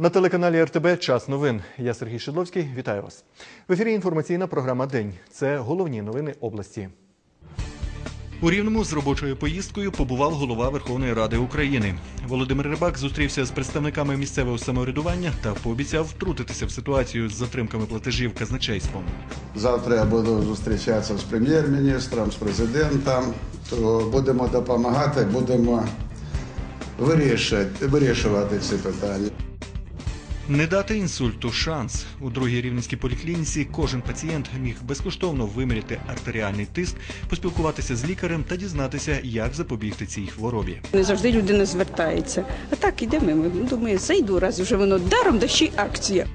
На телеканалі РТБ Час новин. Я Сергій Шедловський. Вітаю вас. В ефірі інформаційна програма День. Це головні новини області. У Рівному з робочою поїздкою побував голова Верховної Ради України. Володимир Рибак зустрівся з представниками місцевого самоврядування та пообіцяв втрутитися в ситуацію з затримками платежів казначейством. Завтра я буду зустрічатися з прем'єр-міністром, з президентом. То будемо допомагати, будемо вирішувати, вирішувати ці питання. Не дати інсульту шанс у другій рівненській поліклініці. Кожен пацієнт міг безкоштовно виміряти артеріальний тиск, поспілкуватися з лікарем та дізнатися, як запобігти цій хворобі. Не завжди людина звертається. А так іде Ми думаю, зайду, раз вже воно даром, да ще й акція.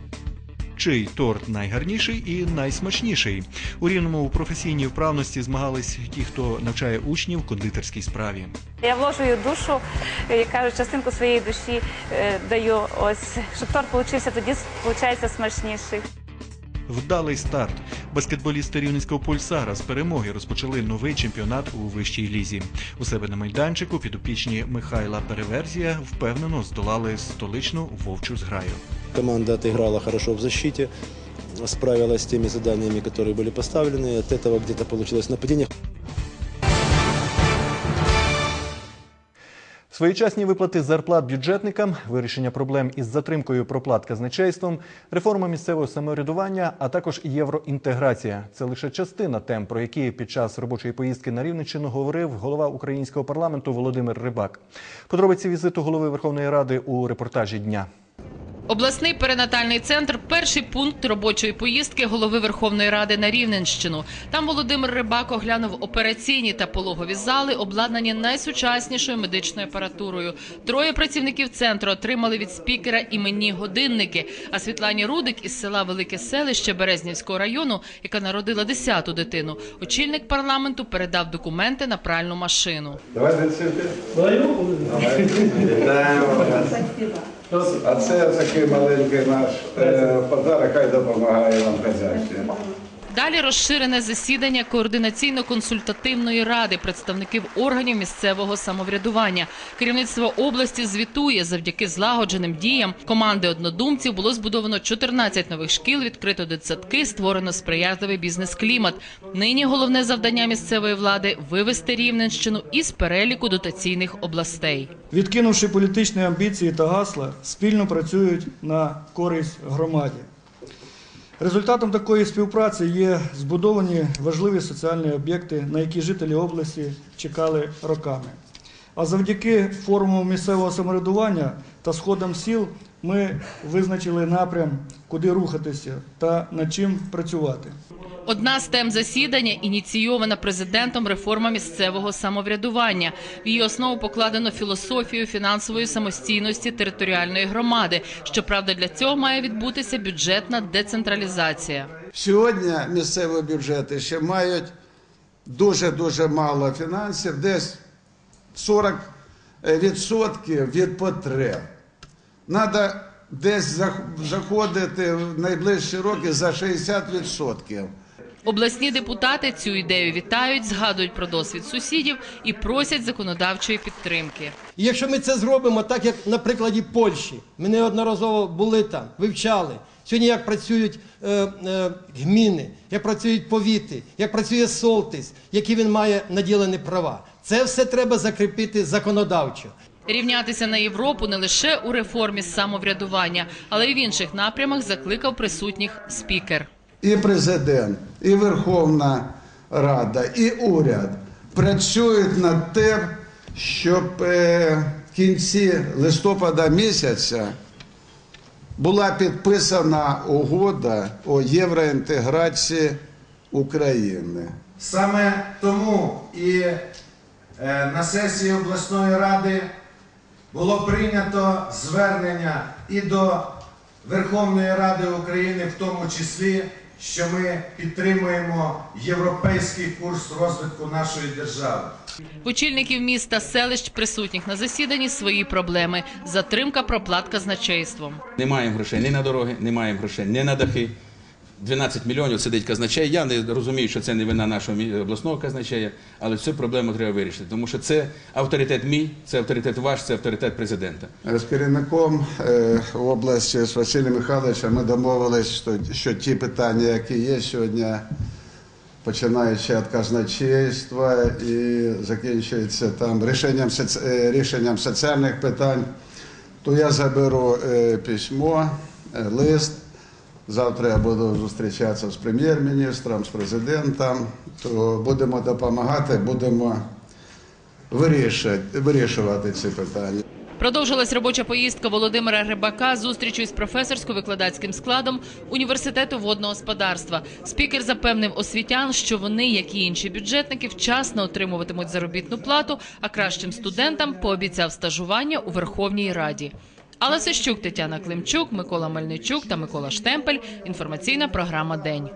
Чий торт найгарніший і найсмачніший у рівному у професійній вправності змагались ті, хто навчає учнів кондитерській справі. Я вложую душу, е, як кажуть, частинку своєї душі е, даю. Ось щоб торт получився, тоді виходить смачніший. Вдалий старт. Баскетболісти рівненського пульсара з перемоги розпочали новий чемпіонат у вищій лізі. У себе на майданчику підопічні Михайла Переверзія впевнено здолали столичну вовчу зграю. Команда отыграла хорошо в защите, справилась с теми заданиями, которые были поставлены. От этого где-то получилось нападение. Своєчасні виплати зарплат бюджетникам, вирішення проблем із затримкою проплат казначейством, реформа місцевого самоврядування, а також євроінтеграція це лише частина тем, про які під час робочої поїздки на Рівненщину говорив голова українського парламенту Володимир Рибак. Подробиці візиту голови Верховної Ради у репортажі дня. Обласний перинатальний центр перший пункт робочої поїздки голови Верховної Ради на Рівненщину. Там Володимир Рибак оглянув операційні та пологові зали, обладнані найсучаснішою медичною апаратурою. Троє працівників центру отримали від спікера іменні годинники. А Світлані Рудик із села Велике Селище Березнівського району, яка народила 10-ту дитину, очільник парламенту передав документи на пральну машину. Цвіти. Вітаємо. А це такий маленький наш е, подарок, хай допомагає вам в хазяйстві. Далі розширене засідання координаційно-консультативної ради представників органів місцевого самоврядування. Керівництво області звітує завдяки злагодженим діям команди однодумців було збудовано 14 нових шкіл, відкрито дитсадки, створено сприятливий бізнес-клімат. Нині головне завдання місцевої влади вивести Рівненщину із переліку дотаційних областей. відкинувши політичні амбіції та гасла, спільно працюють на користь громаді. Результатом такої співпраці є збудовані важливі соціальні об'єкти, на які жителі області чекали роками. А завдяки форуму місцевого самоврядування та сходам сіл ми визначили напрям, куди рухатися та над чим працювати. Одна з тем засідання ініційована президентом реформа місцевого самоврядування. В її основу покладено філософію фінансової самостійності територіальної громади. Щоправда, для цього має відбутися бюджетна децентралізація. Сьогодні місцеві бюджети ще мають дуже-дуже мало фінансів, десь 40% від потреб. Треба десь заходити в найближчі роки за 60%. Обласні депутати цю ідею вітають, згадують про досвід сусідів і просять законодавчої підтримки. І якщо ми це зробимо так, як на прикладі Польщі, ми неодноразово були там, вивчали. Сьогодні як працюють е, е, гміни, як працюють повіти, як працює Солтис, які він має наділені права. Це все треба закріпити законодавчо. Рівнятися на Європу не лише у реформі самоврядування, але й в інших напрямах закликав присутніх спікер. І президент, і Верховна Рада, і уряд працюють над тим, щоб е, в кінці листопада місяця була підписана угода о євроінтеграції України. Саме тому і е, на сесії обласної ради було прийнято звернення і до Верховної Ради України, в тому числі, що ми підтримуємо європейський курс розвитку нашої держави. Очільників міста селищ присутніх на засіданні свої проблеми. Затримка проплат казначейством. Не маємо грошей ні на дороги, не маємо грошей ні на дахи. 12 мільйонів сидить казначей. Я не розумію, що це не вина нашого обласного казначея, але цю проблему треба вирішити, тому що це авторитет мій, це авторитет ваш, це авторитет президента. З керівником е, області з Василем Михайловичем ми домовились, що, ті питання, які є сьогодні, починаючи від казначейства і закінчується там рішенням, е, рішенням соціальних питань, то я заберу е, письмо, лист. Завтра я буду зустрічатися з прем'єр-міністром, з президентом, то будемо допомагати, будемо вирішувати, вирішувати ці питання. Продовжилась робоча поїздка Володимира Рибака зустрічю із професорсько-викладацьким складом університету водного господарства. Спікер запевнив освітян, що вони, як і інші бюджетники, вчасно отримуватимуть заробітну плату, а кращим студентам пообіцяв стажування у Верховній Раді. Алла Сищук, Тетяна Климчук, Микола Мельничук та Микола Штемпель. Інформаційна програма День.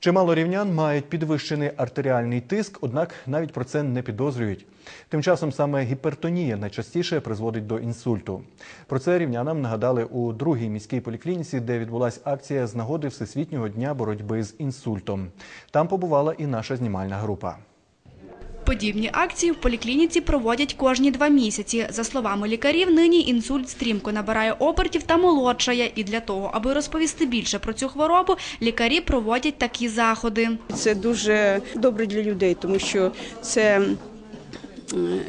Чимало рівнян мають підвищений артеріальний тиск, однак навіть про це не підозрюють. Тим часом саме гіпертонія найчастіше призводить до інсульту. Про це рівнянам нагадали у другій міській поліклініці, де відбулася акція з нагоди Всесвітнього дня боротьби з інсультом. Там побувала і наша знімальна група. Подібні акції в поліклініці проводять кожні два місяці. За словами лікарів, нині інсульт стрімко набирає обертів та молодшає. І для того, аби розповісти більше про цю хворобу, лікарі проводять такі заходи. Це дуже добре для людей, тому що це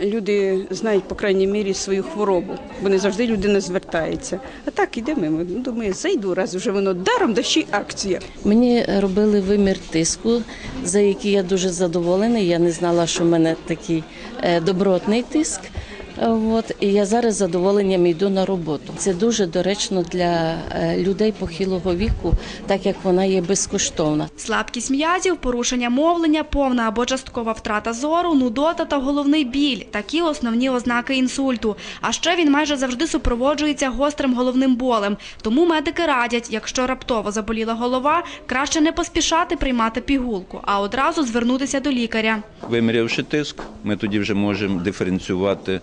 люди знають, по крайній мірі, свою хворобу, бо не завжди людина звертається. А так іде ми. Ну, Думаю, зайду, раз вже воно даром, да ще й акція. Мені робили вимір тиску, за який я дуже задоволена. Я не знала, що в мене такий е, добротний тиск. Е, От, і я зараз з задоволенням йду на роботу. Це дуже доречно для е, людей похилого віку, так як вона є безкоштовна. Слабкість м'язів, порушення мовлення, повна або часткова втрата зору, нудота та головний біль – такі основні ознаки інсульту. А ще він майже завжди супроводжується гострим головним болем. Тому медики радять, якщо раптово заболіла голова, краще не поспішати приймати пігулку, а одразу звернутися до лікаря. Вимірявши тиск, ми тоді вже можемо диференціювати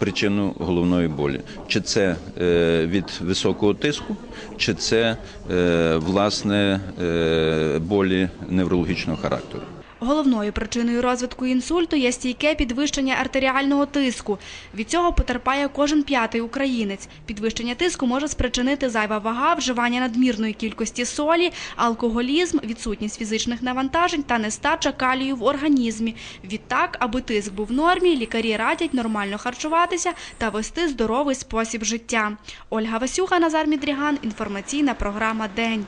причину головної болі. Чи це е, від високого тиску, чи це е, власне е, болі неврологічного характеру. Головною причиною розвитку інсульту є стійке підвищення артеріального тиску. Від цього потерпає кожен п'ятий українець. Підвищення тиску може спричинити зайва вага, вживання надмірної кількості солі, алкоголізм, відсутність фізичних навантажень та нестача калію в організмі. Відтак, аби тиск був в нормі, лікарі радять нормально харчуватися та вести здоровий спосіб життя. Ольга Васюха, Назар Мідріган. Інформаційна програма День.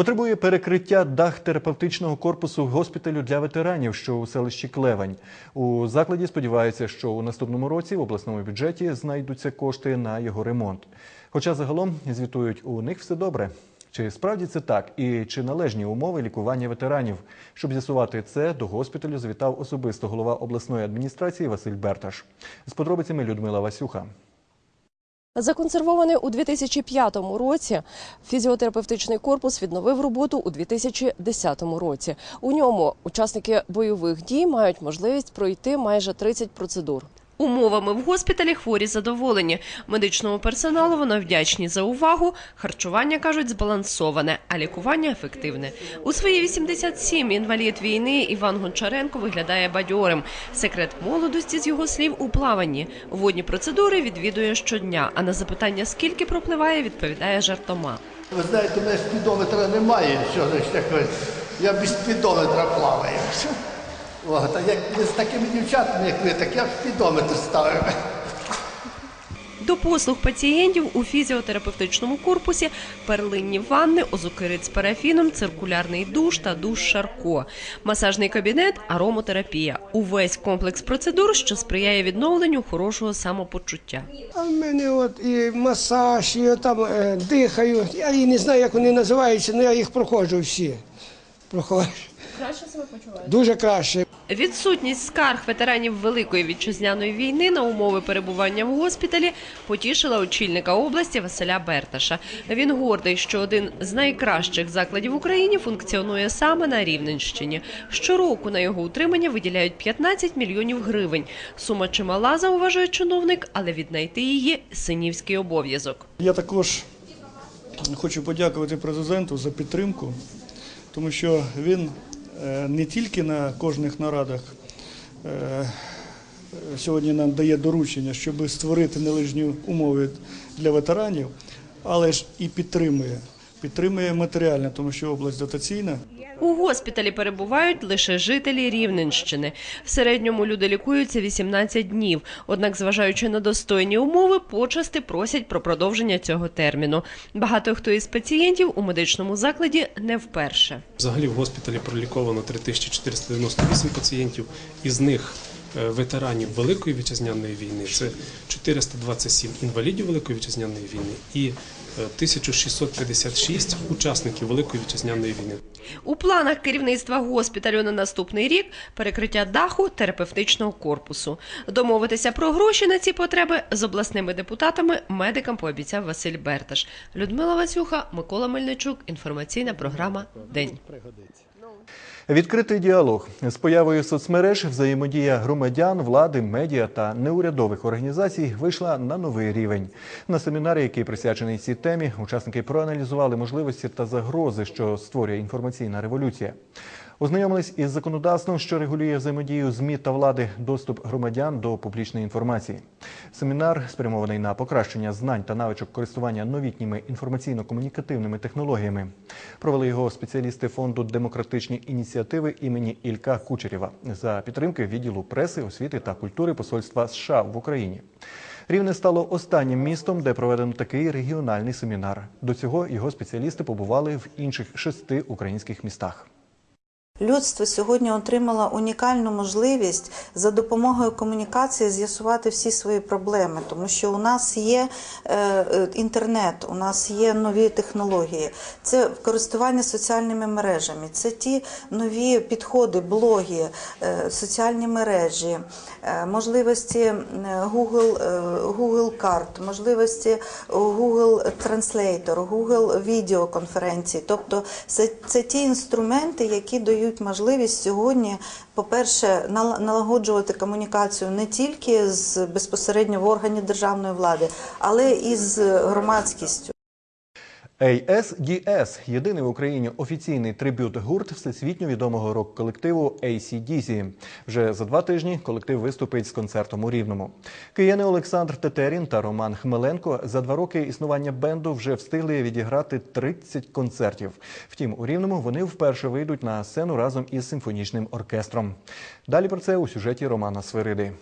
Потребує перекриття дах терапевтичного корпусу госпіталю для ветеранів, що у селищі Клевань. У закладі сподіваються, що у наступному році в обласному бюджеті знайдуться кошти на його ремонт. Хоча загалом звітують, у них все добре. Чи справді це так? І чи належні умови лікування ветеранів? Щоб з'ясувати це, до госпіталю завітав особисто голова обласної адміністрації Василь Берташ. З подробицями Людмила Васюха. Законсервований у 2005 році, фізіотерапевтичний корпус відновив роботу у 2010 році. У ньому учасники бойових дій мають можливість пройти майже 30 процедур. Умовами в госпіталі хворі задоволені. Медичному персоналу вони вдячні за увагу. Харчування кажуть збалансоване, а лікування ефективне. У свої 87 інвалід війни Іван Гончаренко виглядає бадьорим. Секрет молодості з його слів у плаванні. Водні процедури відвідує щодня. А на запитання, скільки пропливає, відповідає жартома. Ви знаєте, у мене спідометра немає, що ж таке. Я без спідометра плаваю. От, а як ви з такими дівчатами, як ви, так я б спідометр ставив. До послуг пацієнтів у фізіотерапевтичному корпусі перлинні ванни, озокерит з парафіном, циркулярний душ та душ Шарко, масажний кабінет, аромотерапія. Увесь комплекс процедур, що сприяє відновленню хорошого самопочуття. А в мене от і масаж, і там е, дихаю. Я і не знаю, як вони називаються, але я їх проходжу всі. Проходжу. Краще себе почуваєте? Дуже краще. Відсутність скарг ветеранів Великої вітчизняної війни на умови перебування в госпіталі потішила очільника області Василя Берташа. Він гордий, що один з найкращих закладів в Україні функціонує саме на Рівненщині. Щороку на його утримання виділяють 15 мільйонів гривень. Сума чимала, зауважує чиновник, але віднайти її синівський обов'язок. Я також хочу подякувати президенту за підтримку, тому що він не тільки на кожних нарадах е, сьогодні нам дає доручення, щоб створити належні умови для ветеранів, але ж і підтримує. Підтримує матеріально, тому що область дотаційна. У госпіталі перебувають лише жителі Рівненщини. В середньому люди лікуються 18 днів. Однак, зважаючи на достойні умови, почасти просять про продовження цього терміну. Багато хто із пацієнтів у медичному закладі не вперше. Взагалі в госпіталі проліковано 3498 пацієнтів, із них е, ветеранів Великої вітчизняної війни, це 427 інвалідів Великої вітчизняної війни і 1656 учасників Великої вітчизняної війни. У планах керівництва госпіталю на наступний рік перекриття даху терапевтичного корпусу. Домовитися про гроші на ці потреби з обласними депутатами медикам пообіцяв Василь Берташ. Людмила Васюха, Микола Мельничук. Інформаційна програма День. Відкритий діалог з появою соцмереж, взаємодія громадян, влади, медіа та неурядових організацій вийшла на новий рівень. На семінарі, який присвячений цій темі, учасники проаналізували можливості та загрози, що створює інформаційна революція. Ознайомились із законодавством, що регулює взаємодію ЗМІ та влади, доступ громадян до публічної інформації. Семінар спрямований на покращення знань та навичок користування новітніми інформаційно-комунікативними технологіями. Провели його спеціалісти фонду демократичні ініціативи імені Ілька Кучерєва за підтримки відділу преси, освіти та культури Посольства США в Україні. Рівне стало останнім містом, де проведено такий регіональний семінар. До цього його спеціалісти побували в інших шести українських містах. Людство сьогодні отримало унікальну можливість за допомогою комунікації з'ясувати всі свої проблеми, тому що у нас є е, інтернет, у нас є нові технології, це користування соціальними мережами, це ті нові підходи, блоги, е, соціальні мережі, е, можливості Google, Google карт, можливості Google Translator, Google відеоконференції. Тобто це, це ті інструменти, які дають можливість сьогодні, по-перше, нал- налагоджувати комунікацію не тільки з безпосередньо в органі державної влади, але і з громадськістю. ASDS – єдиний в Україні офіційний трибют гурт всесвітньо відомого рок-колективу AC/DC. Вже за два тижні колектив виступить з концертом у Рівному. Кияни Олександр Тетерін та Роман Хмеленко за два роки існування бенду вже встигли відіграти 30 концертів. Втім, у Рівному вони вперше вийдуть на сцену разом із симфонічним оркестром. Далі про це у сюжеті Романа Свириди.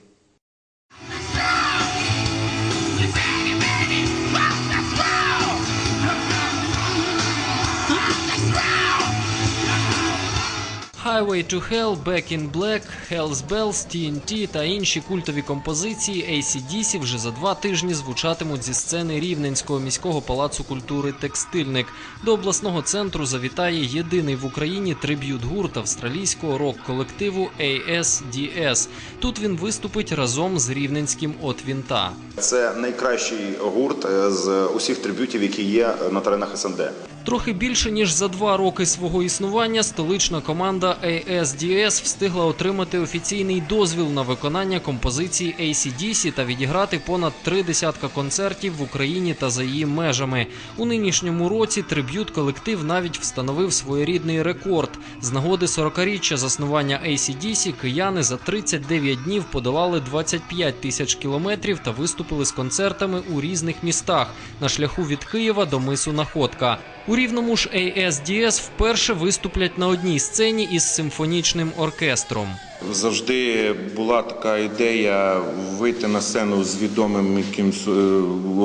Highway to Hell, Back in Black, Hell's Bells, TNT та інші культові композиції AC/DC вже за два тижні звучатимуть зі сцени Рівненського міського палацу культури Текстильник. До обласного центру завітає єдиний в Україні триб'ют гурт австралійського рок-колективу ASDS. Тут він виступить разом з рівненським «От Вінта». Це найкращий гурт е, з усіх трибютів, які є на теренах СНД. Трохи більше ніж за два роки свого існування столична команда ASDS встигла отримати офіційний дозвіл на виконання композиції AC/DC та відіграти понад три десятка концертів в Україні та за її межами. У нинішньому році триб'ют колектив навіть встановив своєрідний рекорд. З нагоди 40-річчя заснування AC/DC кияни за 39 днів подолали 25 тисяч кілометрів та виступили з концертами у різних містах на шляху від Києва до мису Находка. У рівному ж ASDS вперше виступлять на одній сцені із симфонічним оркестром. Завжди була така ідея вийти на сцену з відомим якимсь е,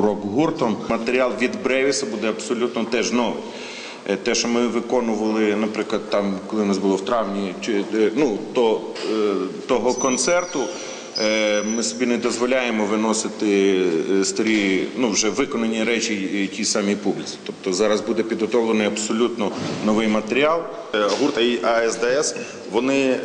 рок-гуртом. Матеріал від Бревіса буде абсолютно теж новий. Е, Те, що ми виконували, наприклад, там, коли у нас було в травні, чи е, ну то того концерту. Е, Ми собі не дозволяємо виносити е, старі, ну вже виконані речі тій самій публіці. Тобто зараз буде підготовлений абсолютно новий матеріал. Е, Гурт АСДС, вони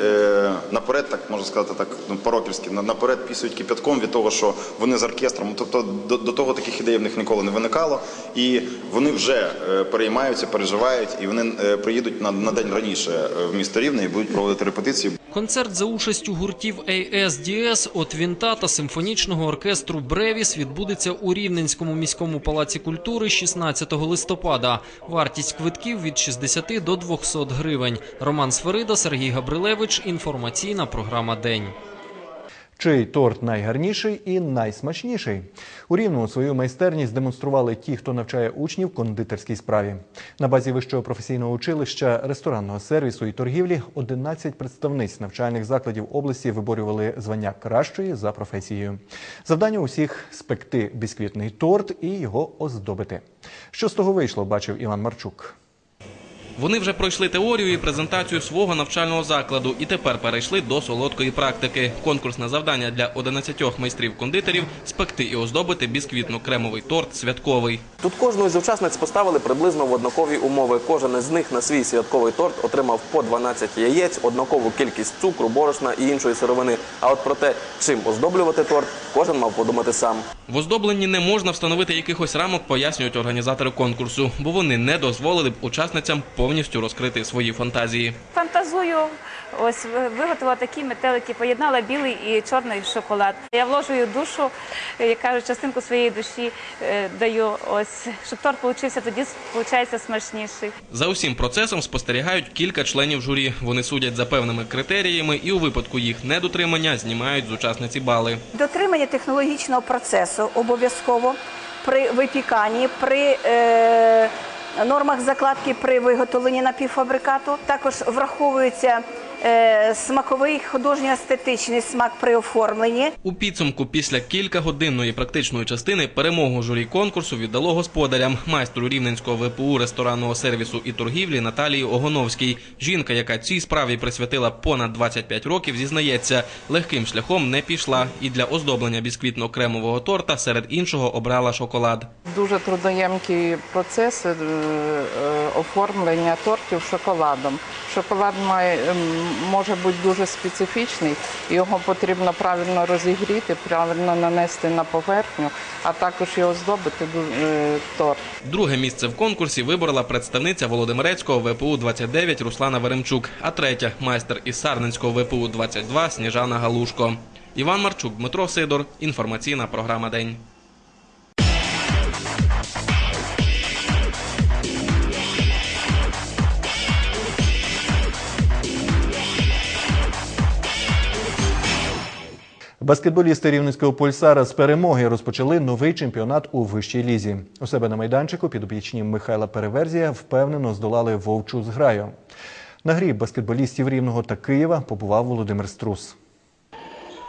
наперед, так можна сказати, так ну, по-роківськи, на- наперед пісують кипятком від того, що вони з оркестром. Тобто до, до того таких ідей в них ніколи не виникало. І вони вже переймаються, переживають, і вони приїдуть на, на день раніше в місто Рівне і будуть проводити репетиції. Концерт за участю гуртів ASDS, от Вінта та симфонічного оркестру Бревіс відбудеться у Рівненському міському палаці культури 16 листопада. Вартість квитків від 60 до 200 гривень. Роман Сферида, Сергій Габрилевич. Інформаційна програма День. Чий торт найгарніший і найсмачніший? У Рівному свою майстерність демонстрували ті, хто навчає учнів кондитерській справі. На базі вищого професійного училища ресторанного сервісу і торгівлі 11 представниць навчальних закладів області виборювали звання кращої за професією. Завдання усіх спекти бісквітний торт і його оздобити. Що з того вийшло, бачив Іван Марчук. Вони вже пройшли теорію і презентацію свого навчального закладу і тепер перейшли до солодкої практики. Конкурсне завдання для 11 майстрів-кондитерів – спекти і оздобити бісквітно-кремовий торт святковий. Тут кожну із учасниць поставили приблизно в однакові умови. Кожен із них на свій святковий торт отримав по 12 яєць, однакову кількість цукру, борошна і іншої сировини. А от про те, чим оздоблювати торт, кожен мав подумати сам. В оздобленні не можна встановити якихось рамок, пояснюють організатори конкурсу, бо вони не дозволили б учасницям повністю розкрити свої фантазії. Фантазую, ось виготовила такі метелики, поєднала білий і чорний шоколад. Я вложую душу, як кажуть, частинку своєї душі е, даю, ось щоб торт получився, тоді виходить смачніший. За усім процесом спостерігають кілька членів журі. Вони судять за певними критеріями і у випадку їх недотримання знімають з учасниці бали. Дотримання технологічного процесу обов'язково при випіканні, при е, нормах закладки при виготовленні напівфабрикату. Також враховується смаковий художньо-естетичний смак при оформленні. У підсумку після кількагодинної практичної частини перемогу журі конкурсу віддало господарям майстру рівненського ВПУ ресторанного сервісу і торгівлі Наталії Огоновській. Жінка, яка цій справі присвятила понад 25 років, зізнається, легким шляхом не пішла і для оздоблення бісквітно-кремового торта серед іншого обрала шоколад. Дуже трудоємкі процеси е, е, оформлення тортів шоколадом. Шоколад має, може бути дуже специфічний, його потрібно правильно розігріти, правильно нанести на поверхню, а також і оздобити ду- е, торт. Друге місце в конкурсі виборола представниця Володимирецького ВПУ 29 Руслана Веремчук, а третя майстер із Сарненського ВПУ 22 Сніжана Галушко. Іван Марчук, Дмитро Сидор. Інформаційна програма День. Баскетболісти рівненського пульсара з перемоги розпочали новий чемпіонат у вищій лізі. У себе на майданчику підопічні Михайла Переверзія впевнено здолали вовчу зграю. На грі баскетболістів Рівного та Києва побував Володимир Струс.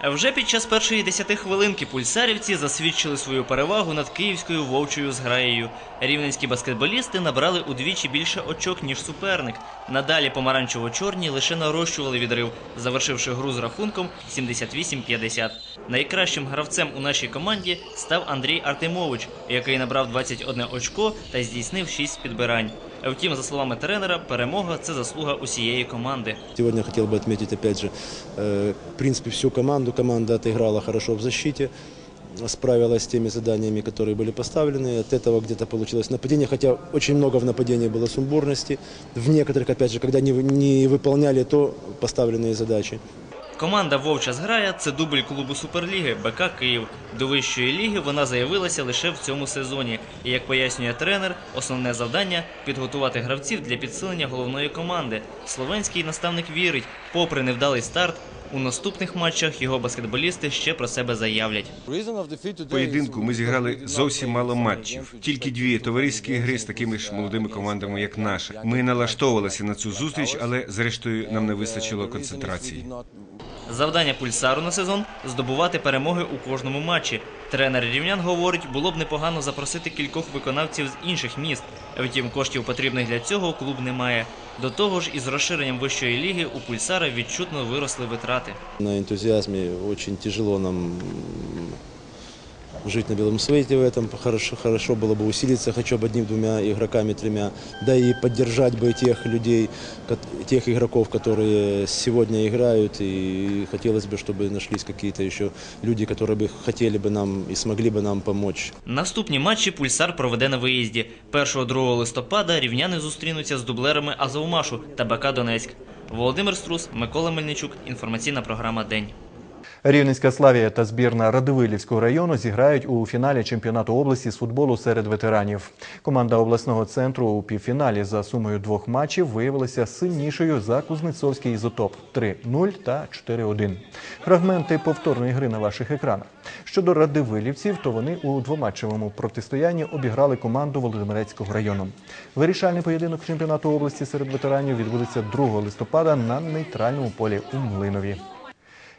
Вже під час першої десяти хвилинки пульсарівці засвідчили свою перевагу над київською вовчою зграєю. Рівненські баскетболісти набрали удвічі більше очок, ніж суперник. Надалі помаранчево-чорні лише нарощували відрив, завершивши гру з рахунком 78-50. Найкращим гравцем у нашій команді став Андрій Артемович, який набрав 21 очко та здійснив 6 підбирань. Втім, за словами тренера, перемога це заслуга усієї команди. Сегодня хотел бы отметить, опять же, э, в принципе, всю команду. Команда отыграла хорошо в защите, справилась с теми заданиями, которые были поставлены. От этого где-то получилось нападение, хотя очень много в нападении было сумбурности. В некоторых, опять же, когда не, не выполняли то поставленные задачи. Команда Вовча зграя це дубль клубу Суперліги БК Київ. До вищої ліги вона заявилася лише в цьому сезоні. І як пояснює тренер, основне завдання підготувати гравців для підсилення головної команди. Словенський наставник вірить, попри невдалий старт, у наступних матчах його баскетболісти ще про себе заявлять. Поєдинку ми зіграли зовсім мало матчів. Тільки дві товариські гри з такими ж молодими командами, як наша. Ми налаштовувалися на цю зустріч, але зрештою нам не вистачило концентрації. Завдання пульсару на сезон здобувати перемоги у кожному матчі. Тренер рівнян говорить, було б непогано запросити кількох виконавців з інших міст. Втім, коштів потрібних для цього клуб не має. До того ж, із розширенням вищої ліги у пульсара відчутно виросли витрати. На ентузіазмі очень тяжело нам жить на белом свете в этом. Хорошо, хорошо было бы усилиться хотя бы одним-двумя игроками, тремя. Да и поддержать бы тех людей, кот- тех игроков, которые сегодня играют. И хотелось бы, чтобы нашлись какие-то еще люди, которые бы хотели бы нам и смогли бы нам помочь. Наступні матчі пульсар проведе на виїзді. 1-2 листопада рівняни зустрінуться з дублерами Азовмашу та БК Донецьк. Володимир Струс, Микола Мельничук. Інформаційна програма День. Рівненська Славія та збірна Радивилівського району зіграють у фіналі чемпіонату області з футболу серед ветеранів. Команда обласного центру у півфіналі за сумою двох матчів виявилася сильнішою за Кузнецовський ізотоп 3-0 та 4-1. Фрагменти повторної гри на ваших екранах. Щодо радивилівців, то вони у двоматчевому протистоянні обіграли команду Володимирецького району. Вирішальний поєдинок чемпіонату області серед ветеранів відбудеться 2 листопада на нейтральному полі у Млинові.